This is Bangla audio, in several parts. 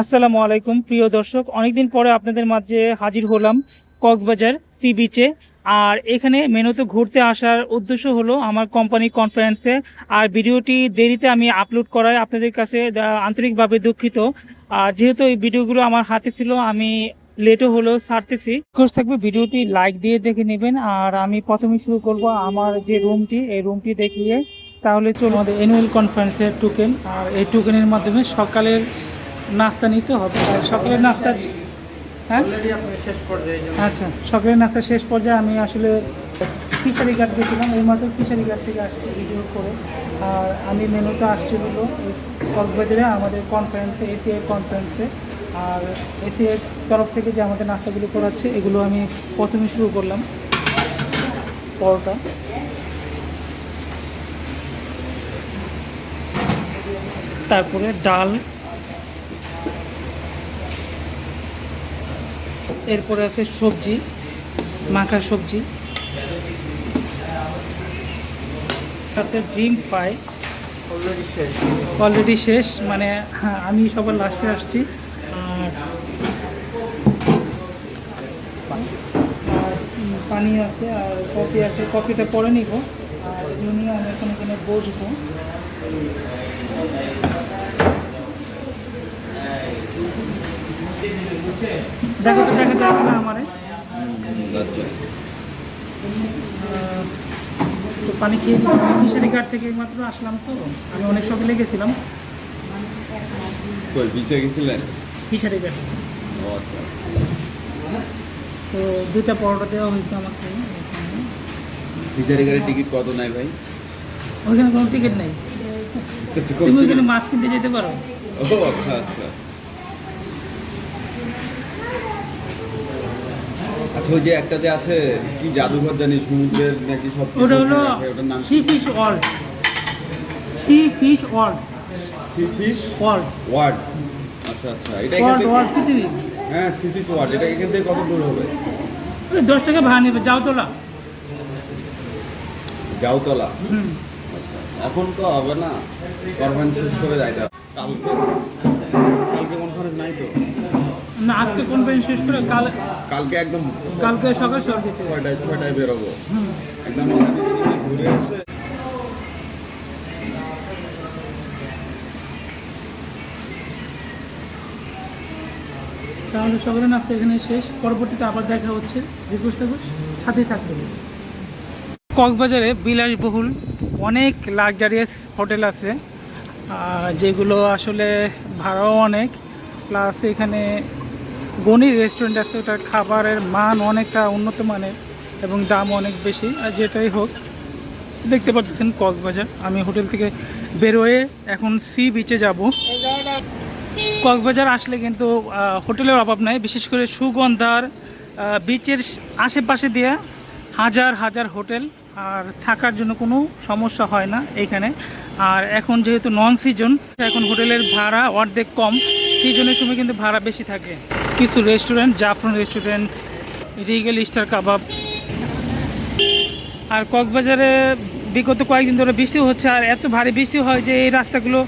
আসসালামু আলাইকুম, প্রিয় দর্শক। অনেকদিন পরে আপনাদের মাঝে হাজির হলাম কক্সবাজার সি বিচে আর এখানে মেনত ঘুরতে আসার উদ্দেশ্য হলো আমার কোম্পানি কনফারেন্সে আর ভিডিওটি দেরিতে আমি আপলোড করায় আপনাদের কাছে আন্তরিকভাবে দুঃখিত। আর যেহেতু এই ভিডিওগুলো আমার হাতে ছিল, আমি লেটও হলো ছাড়তেছি। কোর্স থাকবে, ভিডিওটি লাইক দিয়ে দেখে নেবেন। আর আমি প্রথমে শুরু করব আমার যে রুমটি এই রুমটি দেখিয়ে। তাহলে চলুন আমাদের অ্যানুয়াল কনফারেন্সের টোকেন আর এই টোকেনের মাধ্যমে সকালের নাস্তা নিতে হবে। আর সকালের নাস্তা হ্যাঁ? আচ্ছা সকালের নাস্তা শেষ পর্যায়ে আমি আসলে ফিশারি ঘাট গেছিলাম। এই মাত্র ফিশারি ঘাট থেকে আসছি ভিডিও করে। আর আমি মেনুতে আসছি হলো কক্সবাজারে আমাদের কনফারেন্সে এসিআই কনফারেন্সে আর এসিআই তরফ থেকে যে আমাদের নাস্তাগুলো করাচ্ছে, এগুলো আমি প্রথমে শুরু করলাম। পরোটা। তারপরে ডাল এরপরে আছে সবজি মাখা সবজি। তাতে ডিম পাই। অলরেডি শেষ। মানে হ্যাঁ, আমি সবার লাস্টে আসছি। পানি আছে আর কফি আছে। কফিটা পরে নিব। আর আমি এখন এখানে বসবো। দেখো তো দেখা যাবে না আমারে। তো পানি খেয়ে ফিশারি ঘাট থেকে মাত্র আসলাম তো। আমি অনেক সকালে গেছিলাম। বিচে গেছিলেন ফিশারি ঘাট। ও আচ্ছা তো দুইটা পরোটা দেওয়া হয়েছে আমাকে। ফিচারি গাড়ির টিকিট কত নাই ভাই? ওইখানে কোনো টিকিট নেই। আচ্ছা, তুমি ওইখানে মাছ কিনতে যেতে পারো। ও আচ্ছা আচ্ছা। আচ্ছা ওই যে একটা যে আছে কি জাদুঘর জানি সমুদ্রের নাকি সব ওটা হলো ওটার নাম sea fish world sea fish world sea fish world word আচ্ছা আচ্ছা এটা এখান থেকে ওয়ার্ল্ড পৃথিবী। হ্যাঁ সি ফিশ ওয়ার্ড এটা এখান থেকে কত দূর হবে? ওই দশ টাকা ভাড়া নেবে যাও তোলা যাওতলা হুম এখন তো হবে না। কনফারেন্স শেষ করে যাইতে। কালকে কালকে কনফারেন্স নাই তো? না আজকে কনফারেন্স শেষ করে কাল কালকে একদম কালকে সকাল সকাল। ছয়টায় ছয়টায় বেরোবো। একদম ঘুরে এসে। তাহলে সকালে নাস্তা এখানে শেষ। পরবর্তীতে আবার দেখা হচ্ছে। রিকোয়েস্ট থাকুন সাথেই থাকবে কক্সবাজারে বিলাসবহুল অনেক লাক্সারিয়াস হোটেল আছে। যেগুলো আসলে ভাড়াও অনেক। প্লাস এখানে গণি রেস্টুরেন্ট আছে, ওটার খাবারের মান অনেকটা উন্নত মানের এবং দাম অনেক বেশি, আর যেটাই হোক, দেখতে পাচ্ছেন কক্সবাজার। আমি হোটেল থেকে বেরোয়ে এখন সি বিচে যাব। কক্সবাজার আসলে কিন্তু হোটেলের অভাব নাই, বিশেষ করে সুগন্ধার বিচের আশেপাশে দিয়ে হাজার হাজার হোটেল, আর থাকার জন্য কোনো সমস্যা হয় না এখানে। আর এখন যেহেতু নন সিজন এখন হোটেলের ভাড়া অর্ধেক কম সিজনের সময় কিন্তু ভাড়া বেশি থাকে। কিছু restaurant Zafran restaurant regal star kebab আর কক্সবাজারে বিগত কয়েকদিন ধরে বৃষ্টি হচ্ছে আর এত ভারী বৃষ্টি হয় যে এই রাস্তাগুলো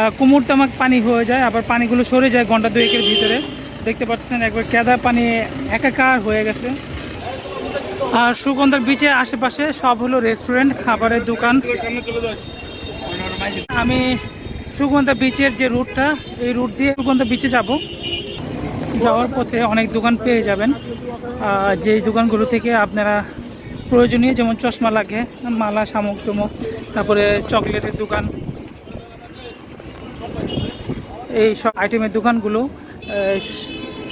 আহ, তামাক পানি হয়ে যায় আবার পানিগুলো সরে যায় ঘণ্টা দুয়েকের ভিতরে। দেখতে পাচ্ছেন একবার কেদা পানি একাকার হয়ে গেছে। আর সুগন্ধার বিচের আশেপাশে সব হলো রেস্টুরেন্ট খাবারের দোকান। আমি সুগন্ধা বিচের যে রুটটা এই রুট দিয়ে সুগন্ধা বিচে যাব। যাওয়ার পথে অনেক দোকান পেয়ে যাবেন। যেই দোকানগুলো থেকে আপনারা প্রয়োজনীয় যেমন চশমা লাগে, মালা, শামুক, টুমুক, তারপরে চকলেটের দোকান, এই সব আইটেমের দোকানগুলো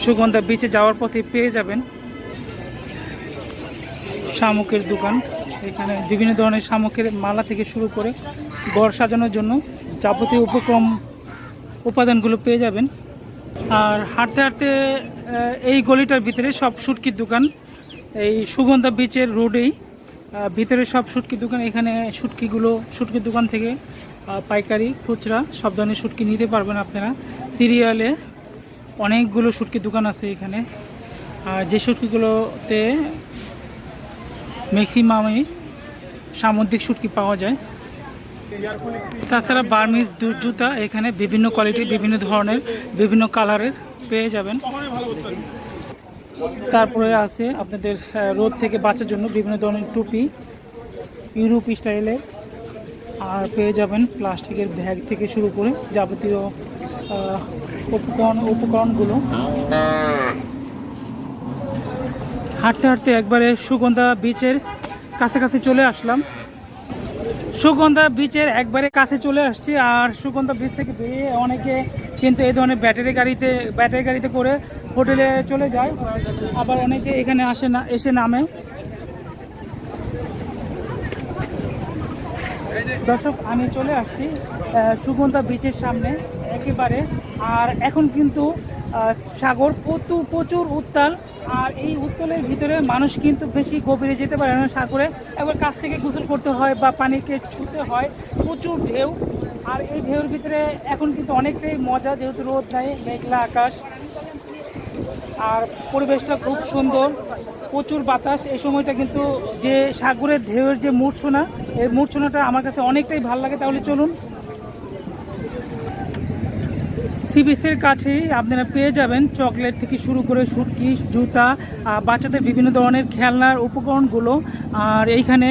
সুগন্ধা বিচে যাওয়ার পথে পেয়ে যাবেন। শামুকের দোকান, এখানে বিভিন্ন ধরনের শামুকের মালা থেকে শুরু করে ঘর সাজানোর জন্য যাবতীয় উপক্রম উপাদানগুলো পেয়ে যাবেন। আর হাঁটতে হাঁটতে এই গলিটার ভিতরে সব শুটকির দোকান। এই সুগন্ধা বিচের রোডেই ভিতরে সব শুটকির দোকান, এখানে শুটকিগুলো শুটকির দোকান থেকে পাইকারি, খুচরা, সব ধরনের শুটকি নিতে পারবেন আপনারা। সিরিয়ালে অনেকগুলো শুটকির দোকান আছে এখানে। আর যে শুটকিগুলোতে ম্যাক্সিমামই সামুদ্রিক শুটকি পাওয়া যায়। তাছাড়া বার্মিজ জুতা এখানে বিভিন্ন কোয়ালিটি বিভিন্ন ধরনের, বিভিন্ন কালারের পেয়ে যাবেন। তারপরে আছে আপনাদের রোদ থেকে বাঁচার জন্য বিভিন্ন ধরনের টুপি, ইউরোপ স্টাইলের আর পেয়ে যাবেন প্লাস্টিকের ব্যাগ থেকে শুরু করে যাবতীয় উপকরণ, উপকরণগুলো। হাঁটতে হাঁটতে একবারে সুগন্ধা বিচের কাছাকাছি চলে আসলাম। সুগন্ধা বিচের একবারে কাছে চলে আসছি। আর সুগন্ধা বিচ থেকে বেরিয়ে অনেকে কিন্তু এই ধরনের ব্যাটারি গাড়িতে ব্যাটারি গাড়িতে করে হোটেলে চলে যায়। আবার অনেকে এখানে আসে না, এসে নামে। দর্শক, আমি চলে আসছি সুগন্ধা বিচের সামনে একেবারে। আর এখন কিন্তু সাগর প্রচুর প্রচুর উত্তাল। আর এই উত্তলের ভিতরে মানুষ কিন্তু বেশি গভীরে যেতে পারে না সাগরে। একবার কাছ থেকে গোসল করতে হয় বা পানিকে ছুতে হয়, প্রচুর ঢেউ। আর এই ঢেউর ভিতরে এখন কিন্তু অনেকটাই মজা, যেহেতু রোদ নাই, মেঘলা আকাশ। আর পরিবেশটা খুব সুন্দর, প্রচুর বাতাস। এই সময়টা কিন্তু যে সাগরের ঢেউয়ের যে মূর্ছনা, এই মূর্ছনাটা আমার কাছে অনেকটাই ভালো লাগে। তাহলে চলুন সি কাছেই আপনারা পেয়ে যাবেন চকলেট থেকে শুরু করে সুটকি জুতা বাচ্চাদের বিভিন্ন ধরনের খেলনার উপকরণগুলো। আর এইখানে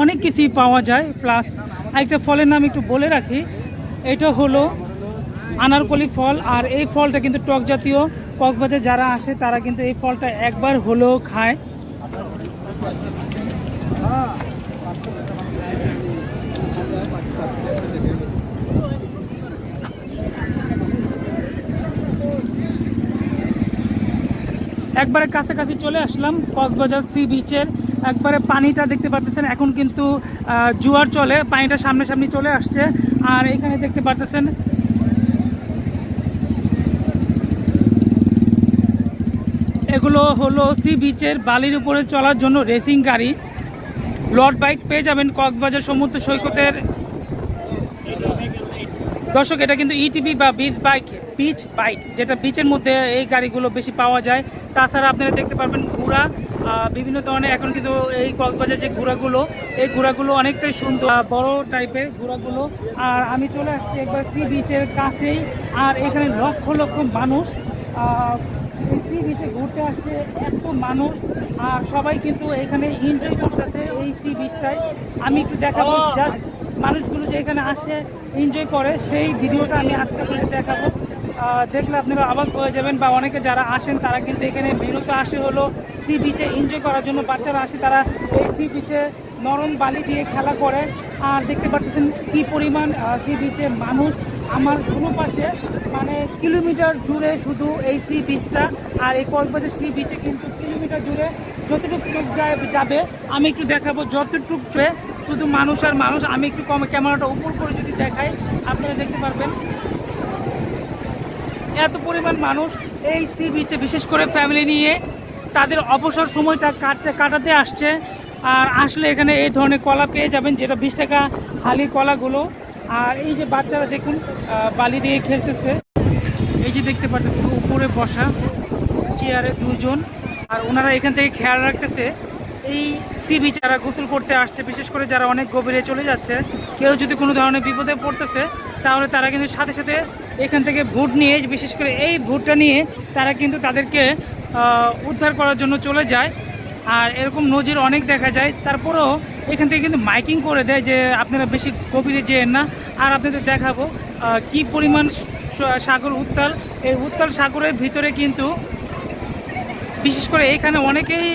অনেক কিছুই পাওয়া যায়, প্লাস আরেকটা ফলের নাম একটু বলে রাখি। এটা হলো আনারকলি ফল, আর এই ফলটা কিন্তু টক জাতীয়। কক্সবাজার যারা আসে, তারা কিন্তু এই ফলটা একবার হলেও খায়। একবারে কাছাকাছি চলে আসলাম কক্সবাজার সি বিচের একবারে পানিটা দেখতে পাচ্ছেন এখন কিন্তু জোয়ার চলে, পানিটা সামনাসামনি চলে আসছে। আর এখানে দেখতে পাচ্ছেন এগুলো হলো সি বিচের বালির উপরে চলার জন্য রেসিং গাড়ি। লর্ড বাইক পেয়ে যাবেন কক্সবাজার সমুদ্র সৈকতের। দর্শক, এটা কিন্তু ইটিভি বা বিচ বাইক বিচ বাইক যেটা বিচের মধ্যে এই গাড়িগুলো বেশি পাওয়া যায়। তাছাড়া আপনারা দেখতে পারবেন ঘোড়া বিভিন্ন ধরনের এখন কিন্তু এই কক্সবাজার যে ঘোড়াগুলো, এই ঘোড়াগুলো অনেকটাই সুন্দর বড় টাইপের ঘোড়াগুলো। আর আমি চলে আসছি একবার সি বিচের কাছেই, আর এখানে লক্ষ লক্ষ মানুষ সি বিচে ঘুরতে আসছে এত মানুষ, আর সবাই কিন্তু এখানে এনজয় করতেছে এই সি বিচটায় আমি একটু দেখাবো জাস্ট মানুষগুলো যে এখানে আসে এনজয় করে, সেই ভিডিওটা আমি আজকে দেখাবো। দেখলে আপনারা অবাক হয়ে যাবেন বা অনেকে যারা আসেন, তারা কিন্তু এখানে মেনুতে আসে হলো সি বিচে এনজয় করার জন্য। বাচ্চারা আসে, তারা এই সি বিচে নরম বালি দিয়ে খেলা করে। আর দেখতে পাচ্ছেন কি পরিমাণ সি বিচে মানুষ। আমার কোনো পাশে মানে কিলোমিটার জুড়ে শুধু এই সি বিচটা। আর এই কক্সবাজার সি বিচে কিন্তু কিলোমিটার জুড়ে যতটুকু চোখ যায় যাবে, আমি একটু দেখাবো যতটুকু চোখে শুধু মানুষ আর মানুষ। আমি একটু কম ক্যামেরাটা উপর করে যদি দেখাই, আপনারা দেখতে পারবেন। এত পরিমাণ মানুষ এই সি বিচে বিশেষ করে ফ্যামিলি নিয়ে তাদের অবসর সময়টা কাটতে, কাটাতে আসছে। আর আসলে এখানে এই ধরনের কলা পেয়ে যাবেন, যেটা বিশ টাকা হালি কলাগুলো। আর এই যে বাচ্চারা দেখুন বালি দিয়ে খেলতেছে। এই যে দেখতে পাচ্ছেন উপরে বসা চেয়ারে দুজন। আর ওনারা এখান থেকে খেয়াল রাখতেছে, এই সি বিচ যারা গোসল করতে আসছে, বিশেষ করে যারা অনেক গভীরে চলে যাচ্ছে, কেউ যদি কোনো ধরনের বিপদে পড়তেছে, তাহলে তারা কিন্তু সাথে সাথে এখান থেকে ভুট নিয়ে বিশেষ করে এই ভুটটা নিয়ে তারা কিন্তু তাদেরকে উদ্ধার করার জন্য চলে যায়। আর এরকম নজির অনেক দেখা যায়। তারপরেও এখান থেকে কিন্তু মাইকিং করে দেয় যে, আপনারা বেশি গভীরে যেয়েন না। আর আপনাদের দেখাবো কি পরিমাণ সাগর উত্তাল। এই উত্তাল সাগরের ভিতরে কিন্তু বিশেষ করে এখানে অনেকেই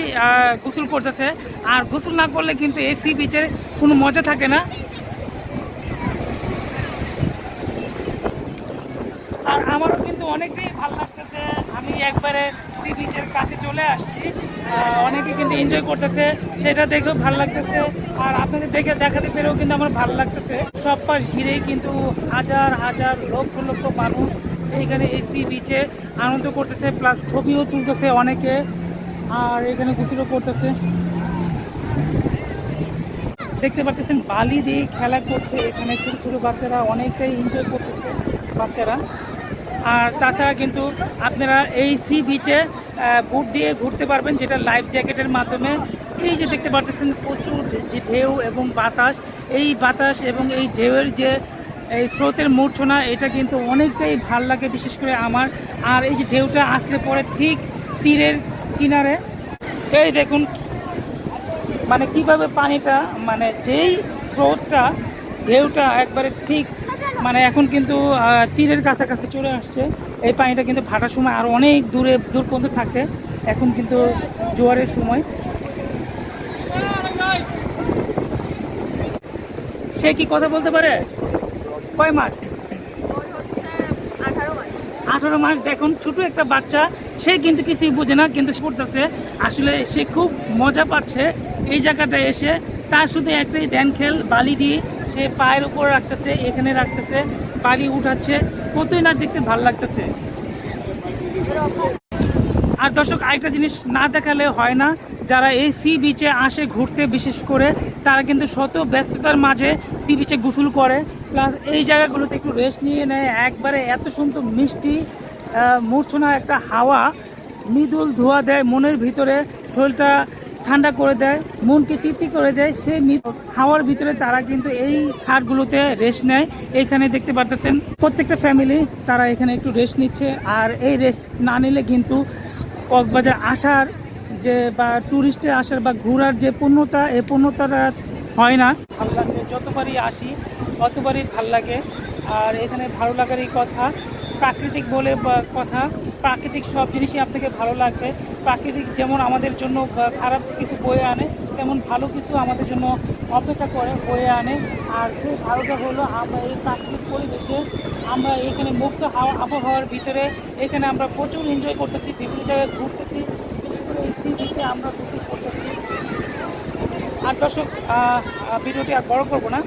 গোসল করতেছে। আর গোসল না করলে কিন্তু এই সি বিচের কোনো মজা থাকে না। আর আমারও কিন্তু অনেকেই ভালো লাগতেছে। আমি একবারে সি বিচের কাছে চলে আসছি। অনেকে কিন্তু এনজয় করতেছে। সেটা দেখেও ভালো লাগতেছে। আর আপনাদের দেখে দেখাতে পেরেও কিন্তু আমার ভালো লাগতেছে। সব পাশ ঘিরেই কিন্তু হাজার হাজার, লক্ষ লক্ষ মানুষ এইখানে এই সি বিচে আনন্দ করতেছে। প্লাস ছবিও তুলতেছে অনেকে। আর এখানে গোসলও করতেছে। দেখতে পাচ্ছেন, বালি দিয়ে খেলা করছে এখানে ছোট ছোট বাচ্চারা। অনেকটাই এনজয় করতেছে বাচ্চারা। আর তাছাড়া কিন্তু আপনারা এই সি বিচে বুট দিয়ে ঘুরতে পারবেন, যেটা লাইফ জ্যাকেটের মাধ্যমে। এই যে দেখতে পাচ্ছেন প্রচুর যে ঢেউ এবং বাতাস। এই বাতাস এবং এই ঢেউয়ের যে, এই স্রোতের মূর্ছনা, এটা কিন্তু অনেকটাই ভালো লাগে, বিশেষ করে আমার। আর এই যে ঢেউটা আসলে পরে ঠিক তীরের কিনারে। এই দেখুন মানে কীভাবে পানিটা মানে যেই স্রোতটা, ঢেউটা একবারে ঠিক মানে এখন কিন্তু তীরের কাছাকাছি চলে আসছে। এই পানিটা কিন্তু ভাটার সময় আর অনেক দূরে, দূর পর্যন্ত থাকে। এখন কিন্তু জোয়ারের সময়। সে কি কথা বলতে পারে? কয় মাস? আঠারো মাস। দেখুন, ছোট একটা বাচ্চা। সে কিন্তু কিছুই বোঝে না, কিন্তু পড়তেছে আসলে সে খুব মজা পাচ্ছে এই জায়গাটায় এসে। তার শুধু একটাই ধ্যান খেল, বালি দিয়ে সে পায়ের উপর রাখতেছে, এখানে রাখতেছে বাড়ি উঠাচ্ছে, কতই না দেখতে ভালো লাগতেছে। আর দর্শক, আরেকটা জিনিস না দেখালে হয় না, যারা এই সি বিচে আসে ঘুরতে, বিশেষ করে, তারা কিন্তু শত ব্যস্ততার মাঝে সি বিচে গোসল করে। প্লাস এই জায়গাগুলোতে একটু রেস্ট নিয়ে নেয়। একবারে এত সুন্দর মিষ্টি মূর্ছনা একটা হাওয়া, মৃদুল ধোয়া দেয় মনের ভিতরে, শরীরটা ঠান্ডা করে দেয়, মনকে তৃপ্তি করে দেয় সেই হাওয়ার ভিতরে তারা কিন্তু এই খাটগুলোতে রেস্ট নেয়। এখানে দেখতে পারতেছেন, প্রত্যেকটা ফ্যামিলি তারা এখানে একটু রেস্ট নিচ্ছে। আর এই রেস্ট না নিলে কিন্তু কক্সবাজার আসার যে বা ট্যুরিস্টে আসার বা ঘোরার যে পূর্ণতা এই পূর্ণতাটা হয় না। ভালো লাগে যতবারই আসি, ততবারই ভালো লাগে। আর এখানে ভালো লাগারই কথা প্রাকৃতিক বলে কথা, প্রাকৃতিক সব জিনিসই আপনাকে ভালো লাগবে। প্রাকৃতিক যেমন আমাদের জন্য খারাপ কিছু বয়ে আনে, তেমন ভালো কিছু আমাদের জন্য অপেক্ষা করে বয়ে আনে। আর সেই ভালোটা হলো, আমরা এই প্রাকৃতিক পরিবেশে আমরা এখানে মুক্ত হাওয়া, আবহাওয়ার ভিতরে এখানে আমরা প্রচুর এনজয় করতেছি, বিভিন্ন জায়গায় ঘুরতেছি, বিশেষ করে এই beach আমরা করতেছি আর দর্শক ভিডিওটি আর বড় করব না।